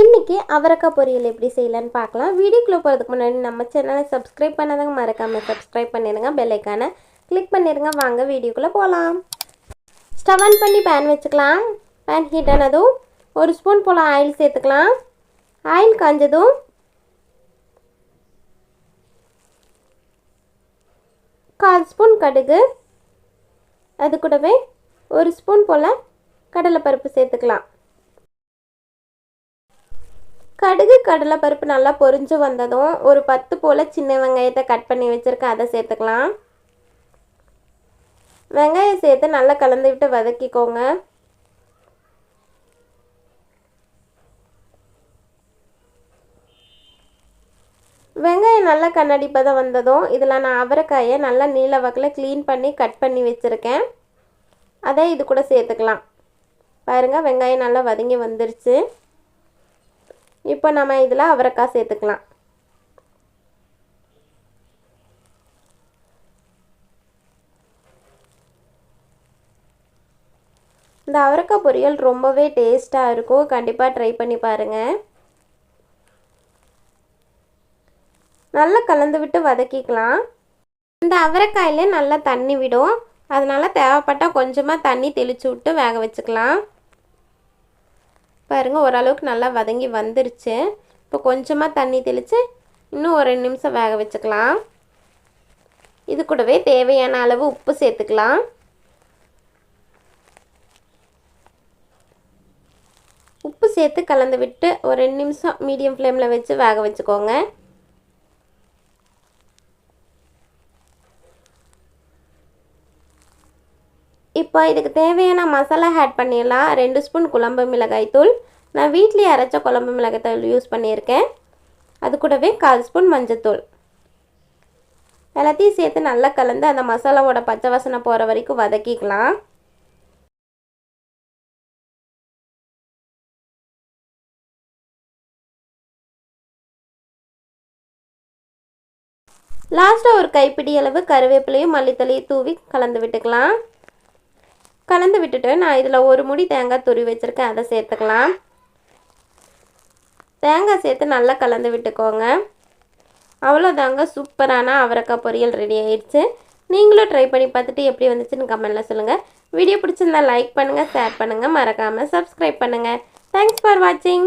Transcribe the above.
இன்றைக்கி அவரைக்காய் பொரியல் எப்படி செய்யலான்னு பார்க்கலாம். வீடியோக்குள்ளே போகிறதுக்கு முன்னாடி நம்ம சேனலை சப்ஸ்கிரைப் பண்ணாதவங்க மறக்காமல் சப்ஸ்கிரைப் பண்ணிடுங்க பெல்லைக்கானை கிளிக் பண்ணிடுங்க. வாங்க வீடியோக்குள்ளே போகலாம் ஸ்டவ் ஆன் பண்ணி பேன் வச்சுக்கலாம். பேன் ஹீட் ஆனதும் ஒரு ஸ்பூன் போல் ஆயில் சேர்த்துக்கலாம். ஆயில் காஞ்சதும் கால் ஸ்பூன் கடுகு. அது கூடவே ஒரு ஸ்பூன் போல் கடலைப்பருப்பு சேர்த்துக்கலாம். கடுகு கடலைப்பருப்பு நல்லா பொரிஞ்சு வந்ததும் ஒரு பத்து போல் சின்ன வெங்காயத்தை கட் பண்ணி வச்சுருக்கேன் அதை சேர்த்துக்கலாம். வெங்காயம் சேர்த்து நல்லா கலந்து விட்டு வதக்கிக்கோங்க. வெங்காயம் நல்லா கண்ணாடி பதம் வந்ததும் இதில் நான் அவரைக்காயை நல்லா நீல வகையில் க்ளீன் பண்ணி கட் பண்ணி வச்சுருக்கேன். அதை இது கூட சேர்த்துக்கலாம். பாருங்கள் வெங்காயம் நல்லா வதங்கி வந்துருச்சு. இப்போ நம்ம இதில் அவரைக்காய் சேர்த்துக்கலாம். இந்த அவரைக்காய் பொரியல் ரொம்பவே டேஸ்ட்டாக இருக்கும். கண்டிப்பாக ட்ரை பண்ணி பாருங்கள் நல்லா கலந்து விட்டு வதக்கிக்கலாம். இந்த அவரைக்காயிலே நல்லா தண்ணி விடும். அதனால் தேவைப்பட்டால் கொஞ்சமாக தண்ணி தெளித்து விட்டு வேக வச்சுக்கலாம். பாருங்கள் ஓரளவுக்கு நல்லா வதங்கி வந்துருச்சு. இப்போ கொஞ்சமாக தண்ணி தெளித்து இன்னும் ஒரு ரெண்டு நிமிஷம் வேக வச்சுக்கலாம். இது கூடவே தேவையான அளவு உப்பு சேர்த்துக்கலாம். உப்பு சேர்த்து கலந்து விட்டு ஒரு ரெண்டு நிமிஷம் மீடியம் ஃப்ளேமில் வச்சு வேக வச்சுக்கோங்க. இப்போ இதுக்கு தேவையான மசாலா ஆட் பண்ணிடலாம். ரெண்டு ஸ்பூன் குழம்பு மிளகாய் தூள். நான் வீட்லேயே அரைச்ச குழம்பு மிளகாய் தூள் யூஸ் பண்ணியிருக்கேன். அது கூடவே கால் ஸ்பூன் மஞ்சத்தூள் எல்லாத்தையும் சேர்த்து நல்லா கலந்து அந்த மசாலாவோட பச்சை வாசனை போகிற வரைக்கும் வதக்கிக்கலாம். லாஸ்ட்டாக ஒரு கைப்பிடி அளவு கருவேப்பிலையும் மல்லித்தலையும் தூவி கலந்து விட்டுக்கலாம். கலந்து விட்டுட்டு நான் இதில் ஒரு முடி தேங்காய் துருவி வச்சுருக்கேன். அதை சேர்த்துக்கலாம். தேங்காய் சேர்த்து நல்லா கலந்து விட்டுக்கோங்க. அவ்வளோதாங்க சூப்பரான அவரைக்காய் பொரியல் ரெடி ஆயிடுச்சு. நீங்களும் ட்ரை பண்ணி பார்த்துட்டு எப்படி வந்துச்சுன்னு கமெண்ட்டில் சொல்லுங்கள் வீடியோ பிடிச்சிருந்தா லைக் பண்ணுங்கள் ஷேர் பண்ணுங்கள் மறக்காமல் சப்ஸ்கிரைப் பண்ணுங்கள் தேங்க்ஸ் ஃபார் வாட்சிங்